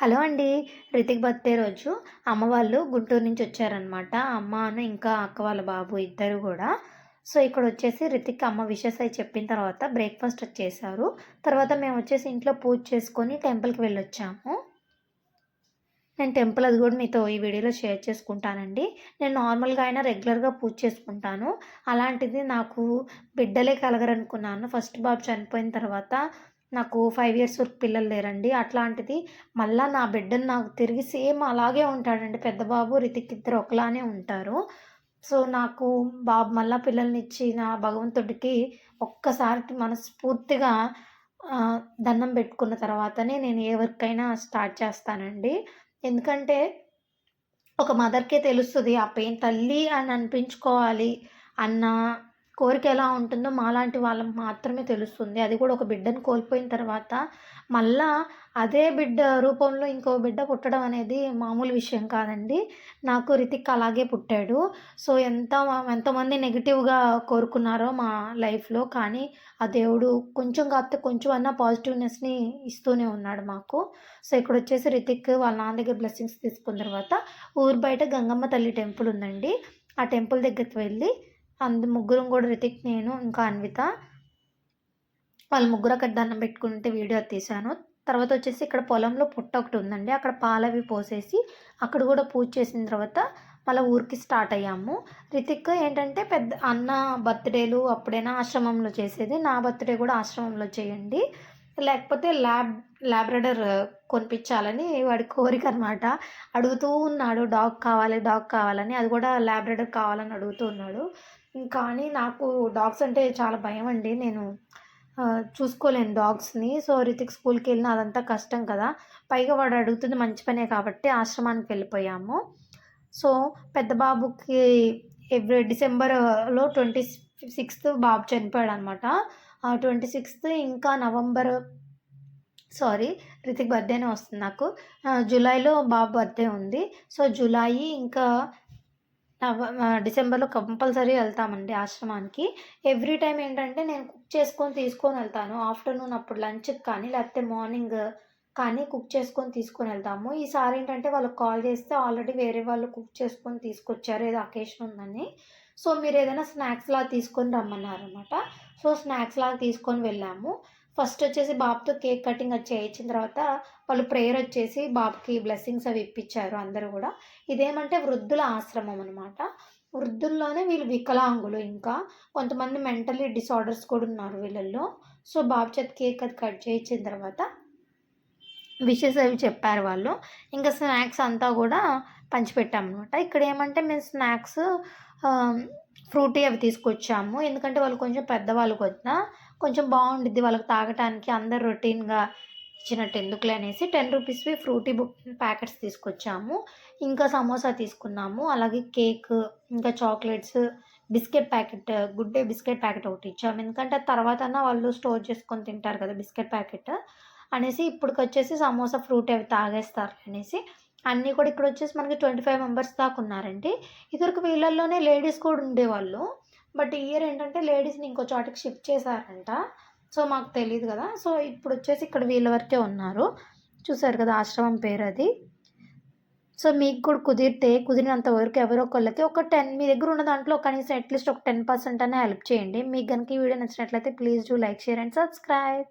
Hello అండి. Hrithik birthday రోజు. అమ్మ వాళ్ళు గుంటూరు నుంచి వచ్చారనమాట అమ్మ అను ఇంకా అక్క వాళ్ళ బాబు ఇద్దరు కూడా. సో ఇక్కడ వచ్చేసి రితిక్ అమ్మ విషెస్ అయి చెప్పిన తర్వాత బ్రేక్ఫాస్ట్ వచ్చేసారు తర్వాత మేము వచ్చేసి ఇంట్లో పూజ చేసుకొని టెంపుల్కి వెళ్ళొచ్చాము. నేను టెంపుల్ అది కూడా మీతో ఈ వీడియోలో షేర్ చేసుకుంటానండి. నేను నార్మల్గా అయినా రెగ్యులర్గా పూజ చేసుకుంటాను. అలాంటిది నాకు బిడ్డలే కలగరనుకున్నాను. ఫస్ట్ బాబు చనిపోయిన తర్వాత నాకు ఫైవ్ ఇయర్స్ వరకు పిల్లలు లేరండి. అట్లాంటిది మళ్ళీ నా బిడ్డను నాకు తిరిగి సేమ్ అలాగే ఉంటాడండి. పెద్ద బాబు రితిక్ ఇద్దరు ఒకలానే ఉంటారు. సో నాకు బాబు మళ్ళీ పిల్లల్ని ఇచ్చి నా భగవంతుడికి ఒక్కసారి మనస్ఫూర్తిగా దండం పెట్టుకున్న తర్వాతనే నేను ఏ వర్క్ అయినా స్టార్ట్ చేస్తానండి. ఎందుకంటే ఒక మదర్కే తెలుస్తుంది ఆ పెయిన్ తల్లి అని అనిపించుకోవాలి అన్న కోరిక ఎలా ఉంటుందో మాలాంటి వాళ్ళకి మాత్రమే తెలుస్తుంది. అది కూడా ఒక బిడ్డను కోల్పోయిన తర్వాత మళ్ళా అదే బిడ్డ రూపంలో ఇంకో బిడ్డ పుట్టడం అనేది మామూలు విషయం కాదండి. నాకు రితిక్ అలాగే పుట్టాడు. సో ఎంత ఎంతమంది నెగిటివ్గా కోరుకున్నారో మా లైఫ్లో కానీ ఆ దేవుడు కొంచెం కాకపోతే కొంచెం అన్న పాజిటివ్నెస్ని ఇస్తూనే ఉన్నాడు మాకు. సో ఇక్కడ వచ్చేసి రితిక్ వాళ్ళ నాన్న దగ్గర బ్లెస్సింగ్స్ తీసుకున్న తర్వాత ఊరు బయట గంగమ్మ తల్లి టెంపుల్ ఉందండి. ఆ టెంపుల్ దగ్గరికి వెళ్ళి అందు ముగ్గురం కూడా రితిక్ నేను ఇంకా అన్విత. వాళ్ళు ముగ్గురు అక్కడ దండం పెట్టుకుంటే వీడియో తీశాను. తర్వాత వచ్చేసి ఇక్కడ పొలంలో పుట్ట ఒకటి ఉందండి. అక్కడ పాలవి పోసేసి అక్కడ కూడా పూజ చేసిన తర్వాత మళ్ళీ ఊరికి స్టార్ట్ అయ్యాము. రితిక్ ఏంటంటే పెద్ద అన్న బర్త్డేలు అప్పుడైనా ఆశ్రమంలో చేసేది. నా బర్త్డే కూడా ఆశ్రమంలో చేయండి. లేకపోతే ల్యాబ్ ల్యాబ్రడర్ కొనిపించాలని వాడి కోరిక అనమాట అడుగుతూ ఉన్నాడు డాగ్ కావాలి డాగ్ కావాలని. అది కూడా ల్యాబ్రడర్ కావాలని అడుగుతూ ఉన్నాడు. కానీ నాకు డాగ్స్ అంటే చాలా భయం అండి. నేను చూసుకోలేను డాగ్స్ని. సో రితిక్ స్కూల్కి వెళ్ళిన అదంతా కష్టం కదా. పైగా వాడు అడుగుతుంది మంచి పనే కాబట్టి ఆశ్రమానికి వెళ్ళిపోయాము. సో పెద్ద బాబుకి ఎవ్రీ డిసెంబర్లో ట్వంటీ సిక్స్త్ బాబు చనిపోయాడు అనమాట ట్వంటీ సిక్స్త్ ఇంకా నవంబర్ సారీ రితిక్ బర్త్డేనే వస్తుంది నాకు. జూలైలో బాబు బర్త్డే ఉంది. సో జూలై ఇంకా నవ డిసెంబర్లో కంపల్సరీ వెళ్తామండి ఆశ్రమానికి. ఎవ్రీ టైం ఏంటంటే నేను కుక్ చేసుకొని తీసుకొని వెళ్తాను. ఆఫ్టర్నూన్ అప్పుడు లంచ్కి కానీ లేకపోతే మార్నింగ్ కానీ కుక్ చేసుకొని తీసుకొని వెళ్తాము ఈసారి ఏంటంటే వాళ్ళకి కాల్ చేస్తే ఆల్రెడీ వేరే వాళ్ళు కుక్ చేసుకొని తీసుకొచ్చారు. ఏదో అకేషన్ ఉందని. సో మీరు ఏదైనా స్నాక్స్ లాగా తీసుకొని రమ్మన్నారు అనమాట సో స్నాక్స్ లాగా తీసుకొని వెళ్ళాము. ఫస్ట్ వచ్చేసి బాబుతో కేక్ కటింగ్ అది చేయించిన తర్వాత వాళ్ళు ప్రేయర్ వచ్చేసి బాబుకి బ్లెస్సింగ్స్ అవి ఇప్పించారు అందరూ కూడా. ఇదేమంటే వృద్ధుల ఆశ్రమం అనమాట వృద్ధుల్లోనే వీళ్ళు వికలాంగులు ఇంకా. కొంతమంది మెంటలీ డిసార్డర్స్ కూడా ఉన్నారు వీళ్ళల్లో. సో బాబు చేతి కేక్ అది కట్ చేయించిన తర్వాత విషెస్ అవి చెప్పారు వాళ్ళు. ఇంకా స్నాక్స్ అంతా కూడా పంచిపెట్టామన్నమాట. ఇక్కడ ఏమంటే మేము స్నాక్స్ ఫ్రూటీ అవి తీసుకొచ్చాము. ఎందుకంటే వాళ్ళు కొంచెం పెద్దవాళ్ళు కదా కొంచెం బాగుండిద్ది వాళ్ళకి తాగటానికి. అందరు రొటీన్గా ఇచ్చినట్టు ఎందుకులే అనేసి టెన్ రూపీస్వి ఫ్రూటీ ప్యాకెట్స్ తీసుకొచ్చాము. ఇంకా సమోసా తీసుకున్నాము. అలాగే కేక్ ఇంకా chocolates biscuit packet good day biscuit packet ఒకటి ఇచ్చాము. ఎందుకంటే తర్వాత వాళ్ళు స్టోర్ చేసుకొని తింటారు కదా బిస్కెట్ ప్యాకెట్. అనేసి ఇప్పటికి వచ్చేసి సమోసా ఫ్రూట్ అవి తాగేస్తారు అనేసి. అన్నీ కూడా ఇక్కడ వచ్చేసి మనకి ట్వంటీ ఫైవ్ మెంబర్స్ దాకా ఉన్నారండి ఇద్దరికి వీళ్ళల్లోనే లేడీస్ కూడా ఉండేవాళ్ళు. బట్ ఇయర్ ఏంటంటే లేడీస్ని ఇంకో చోటకి షిఫ్ట్ చేశారంట. సో మాకు తెలియదు కదా. సో ఇప్పుడు వచ్చేసి ఇక్కడ వీళ్ళ వరకే ఉన్నారు. చూసారు కదా ఆశ్రమం పేరు అది. సో మీకు కూడా కుదిరితే కుదిరినంత వరకు ఎవరో ఒకళ్ళకి ఒక టెన్ మీ దగ్గర ఉన్న దాంట్లో కనీసం అట్లీస్ట్ ఒక టెన్ పర్సెంట్ అనే హెల్ప్ చేయండి. మీకు కనుక ఈ వీడియో నచ్చినట్లయితే please do like share and subscribe.